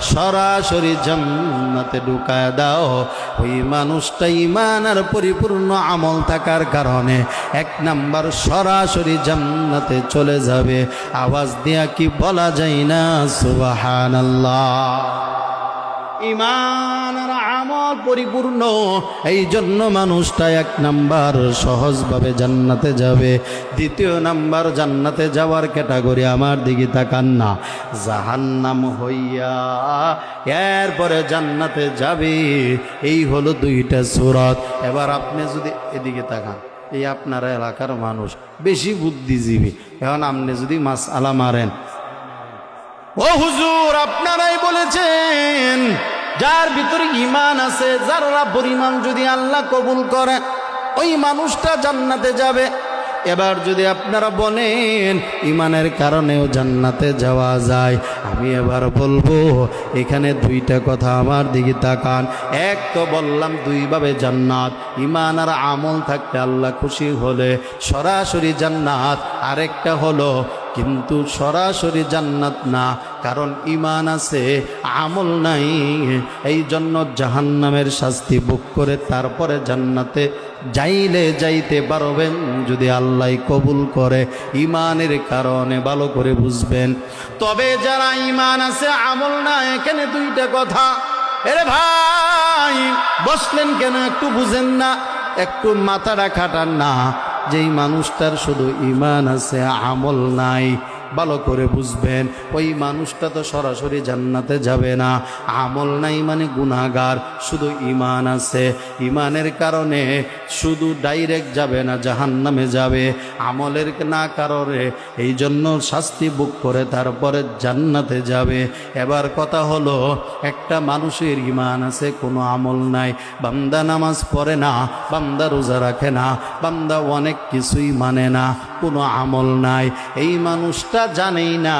সরাসরি জান্নাতে ঢুকায় দাও। ওই মানুষটা ইমান আর পরিপূর্ণ আমল থাকার কারণে এক নাম্বার সরাসরি জান্নাতে চলে যাবে। আওয়াজ দিয়া কি বলা যায় না? সুবাহান আল্লাহ ইমান পরিপূর্ণ। এই জন্য মানুষটা এক নাম্বার সহজভাবে জান্নাতে যাবে। দ্বিতীয় নাম্বার জান্নাতে যাওয়ার ক্যাটাগরি আমার দিকে তাকান না। জাহান্নাম হইয়া এরপরে জান্নাতে যাবে। এই হলো দুইটা সুরত। এবার আপনি যদি এদিকে তাকান, এই আপনার এলাকার মানুষ বেশি বুদ্ধিজীবী। এখন আপনি যদি মাছ আলা মারেন, ও হুজুর আপনারাই বলেছেন যার ভিতরে ইমান আছে, যারা পরিমাণ যদি আল্লাহ কবুল করে, ওই মানুষটা জান্নাতে যাবে। এবার যদি আপনারা বলেন ইমানের কারণেও জান্নাতে যাওয়া যায় আমি এবার বলব, এখানে দুইটা কথা আমার দিকে তাকান। এক তো বললাম, দুইভাবে জান্নাত। ইমান আর আমল থাকতে আল্লাহ খুশি হলে সরাসরি জান্নাত। আরেকটা হলো, কিন্তু সরাসরি জান্নাত না কারণ ইমান আছে, আমল নাই। এই জন্য জাহান্নামের শাস্তি বুক করে তারপরে জান্নাতে যাইলে যাইতে পারবেন যদি আল্লাহ কবুল করে। ইমানের কারণে ভালো করে বুঝবেন। তবে যারা ইমান আছে, আমল না এখানে দুইটা কথা? এরে ভাই, বসলেন কেন একটু বুঝেন না? একটু মাথাটা খাটান না। যেই মানুষটার শুধু ইমান আছে, আমল নাই। ভালো করে বুঝবেন, ওই মানুষটা তো সরাসরি জান্নাতে যাবে না। আমল নাই মানে গুণাগার শুধু ইমান আছে। ইমানের কারণে শুধু ডাইরেক্ট যাবে না, জাহান্নামে যাবে। আমলের না কারণে এই জন্য শাস্তি বুক করে তারপরে জান্নাতে যাবে। এবার কথা হলো, একটা মানুষের ইমান আছে, কোনো আমল নাই। বান্দা নামাজ পড়ে না, বান্দা রোজা রাখে না, বান্দা অনেক কিছুই মানে না। কোনো আমল নাই। এই মানুষটা জানেই না,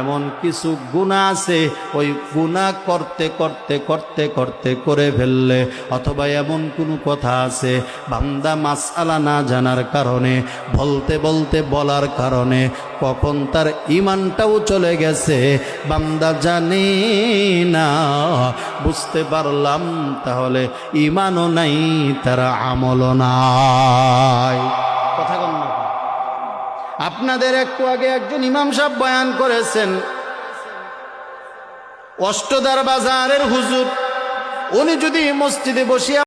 এমন কিছু গুণা আছে, ওই গুণা করতে করতে করতে করতে করে ফেললে, অথবা এমন কোনো কথা আছে, বান্দা মাসালা না জানার কারণে, বলতে বলতে বলার কারণে, কখন তার ইমানটাও চলে গেছে, বান্দা জানে না। বুঝতে পারলাম, তাহলে ইমানও নাই, তারা আমলও নাই। আপনাদের একটু আগে একজন ইমাম সাহেব বয়ান করেছেন, অষ্টদার বাজারের হুজুর, উনি যদি মসজিদে বসিয়া